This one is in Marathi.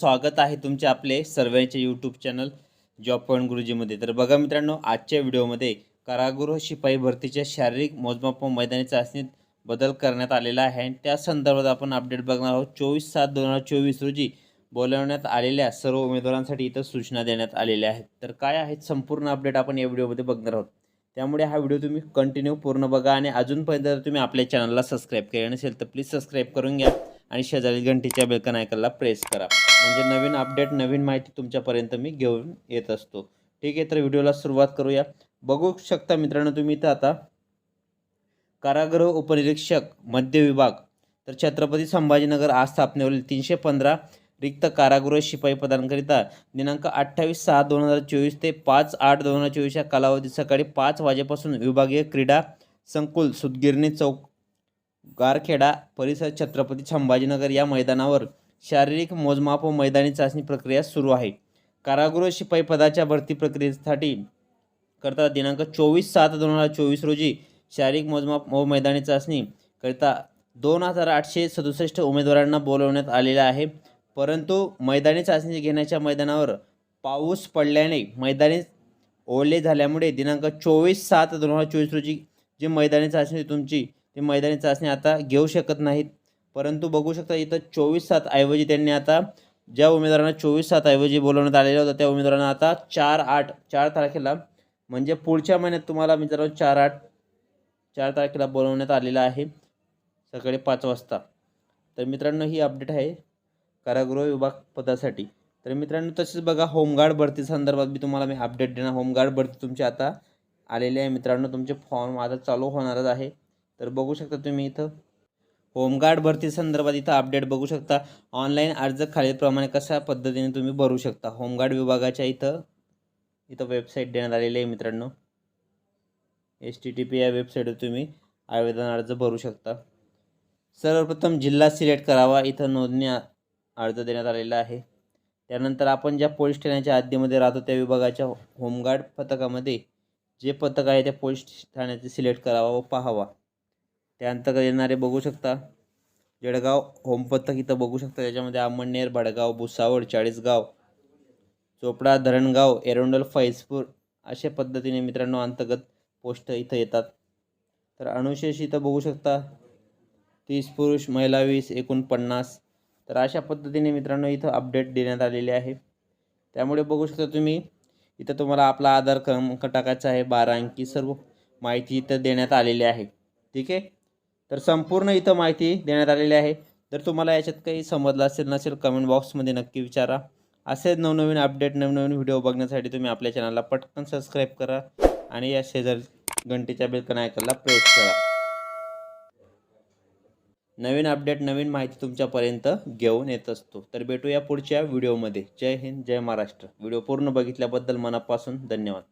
स्वागत आहे तुमचे आपले सर्वांचे यूट्यूब चॅनल जॉब पॉईंट गुरुजीमध्ये तर बघा मित्रांनो आजच्या व्हिडिओमध्ये कारागृह शिपाई भरतीच्या शारीरिक मोजमाप व मैदानी चाचणीत बदल करण्यात आलेला आहे. आणि त्या संदर्भात आपण अपडेट बघणार आहोत. चोवीस सात दोन हजार चोवीस रोजी बोलवण्यात आलेल्या सर्व उमेदवारांसाठी इथं सूचना देण्यात आलेल्या आहेत. तर काय आहेत संपूर्ण अपडेट आपण या व्हिडिओमध्ये बघणार आहोत. त्यामुळे हा व्हिडिओ तुम्ही कंटिन्यू पूर्ण बघा आणि अजूनपर्यंत जर तुम्ही आपल्या चॅनलला सबस्क्राईब केले नसेल तर प्लीज सबस्क्राईब करून घ्या. आणि शेजारी घंटीच्या बेलकन आयकनला प्रेस करा. म्हणजे नवीन अपडेट नवीन माहिती तुमच्यापर्यंत मी घेऊन येत असतो. ठीक आहे तर व्हिडिओला सुरुवात करूया. बघू शकता मित्रांनो तुम्ही इथं आता कारागृह उपनिरीक्षक मध्य विभाग तर छत्रपती संभाजीनगर आज स्थापनेवरील तीनशे पंधरा रिक्त कारागृह शिपाई पदांकरिता दिनांक अठ्ठावीस सहा दोन हजार चोवीस ते पाच आठ दोन हजार चोवीस या कालावधीत सकाळी पाच वाजेपासून विभागीय क्रीडा संकुल सुदगिरणी चौक गारखेडा परिसर छत्रपती संभाजीनगर या मैदानावर शारीरिक मोजमाप व मैदानी चाचणी प्रक्रिया सुरू आहे. कारागृह शिपाई पदाच्या भरती प्रक्रियेसाठी करता दिनांक चोवीस सात दोन हजार चोवीस रोजी शारीरिक मोजमाप व मैदानी चाचणी करिता दोन हजार आठशे सदुसष्ट उमेदवारांना बोलवण्यात आलेलं आहे. परंतु मैदानी चाचणी घेण्याच्या मैदानावर पाऊस पडल्याने मैदानी ओले झाल्यामुळे दिनांक चोवीस सात दोन हजार चोवीस रोजी जी मैदानी चाचणी तुमची ती मैदानी चाचणी आता घेऊ शकत नाहीत. परंतु बघू शकता इथं चोवीस सात ऐवजी त्यांनी आता ज्या उमेदवारांना चोवीस सात ऐवजी बोलवण्यात आलेलं होतं त्या उमेदवारांना आता चार आठ चार तारखेला म्हणजे पुढच्या महिन्यात तुम्हाला मित्रांनो चार आठ चार तारखेला बोलवण्यात आलेलं आहे. सकाळी पाच वाजता. तर मित्रांनो ही अपडेट आहे कारागृह विभाग पदासाठी. तर मित्रांनो तसेच बघा होमगार्ड भरती संदर्भात मी तुम्हाला मी अपडेट देणार. होमगार्ड भरती तुमची आता आलेली आहे मित्रांनो. तुमचे फॉर्म आता चालू होणारच आहे. तर बघू शकता तुम्ही इथं. होमगार्ड भरती संदर्भात इथं अपडेट बघू शकता. ऑनलाईन अर्ज खालीलप्रमाणे कशा पद्धतीने तुम्ही भरू शकता? होमगार्ड विभागाच्या इथं इथं वेबसाईट देण्यात आलेली आहे मित्रांनो. एस टी टी पी या वेबसाईटवर तुम्ही आवेदन अर्ज भरू शकता. सर्वप्रथम जिल्हा सिलेक्ट करावा इथं नोंदणी अर्ज देण्यात आलेला आहे. त्यानंतर आपण ज्या पोलीस ठाण्याच्या हद्दीमध्ये राहतो त्या विभागाच्या होमगार्ड पथकामध्ये जे पथक आहे त्या पोलीस ठाण्याचे सिलेक्ट करावा व पाहावा. त्यानंतर अंतर्गत येणारे बघू शकता. जळगाव होमपथक इथं बघू शकता. त्याच्यामध्ये अमळनेर भडगाव भुसावळ चाळीसगाव चोपडा धरणगाव एरोंडल फैजपूर अशा पद्धतीने मित्रांनो अंतर्गत पोस्ट इथं येतात. तर अनुशेष इथं बघू शकता. तीस पुरुष महिला वीस एकूण पन्नास तर अशा पद्धतीने मित्रांनो इथं अपडेट देण्यात आलेले आहे. त्यामुळे बघू शकता तुम्ही इथं तुम्हाला आपला आधार क्रमांक टाकायचा आहे बारा अंकी सर्व माहिती इथं देण्यात आलेली आहे. ठीक आहे? तर संपूर्ण इथं माहिती देण्यात आलेली आहे. जर तुम्हाला याच्यात काही समजलं असेल नसेल कमेंट बॉक्समध्ये नक्की विचारा. असेच नवनवीन अपडेट नवनवीन व्हिडिओ बघण्यासाठी तुम्ही आपल्या चॅनलला पटकन सबस्क्राईब करा आणि या शेजार घंटीच्या बेलकन आयकनला प्रेस करा. नवीन अपडेट नवीन माहिती तुमच्यापर्यंत घेऊन येत असतो. तर भेटूया पुढच्या व्हिडिओमध्ये जय हिंद जय महाराष्ट्र. व्हिडिओ पूर्ण बघितल्याबद्दल मनापासून धन्यवाद.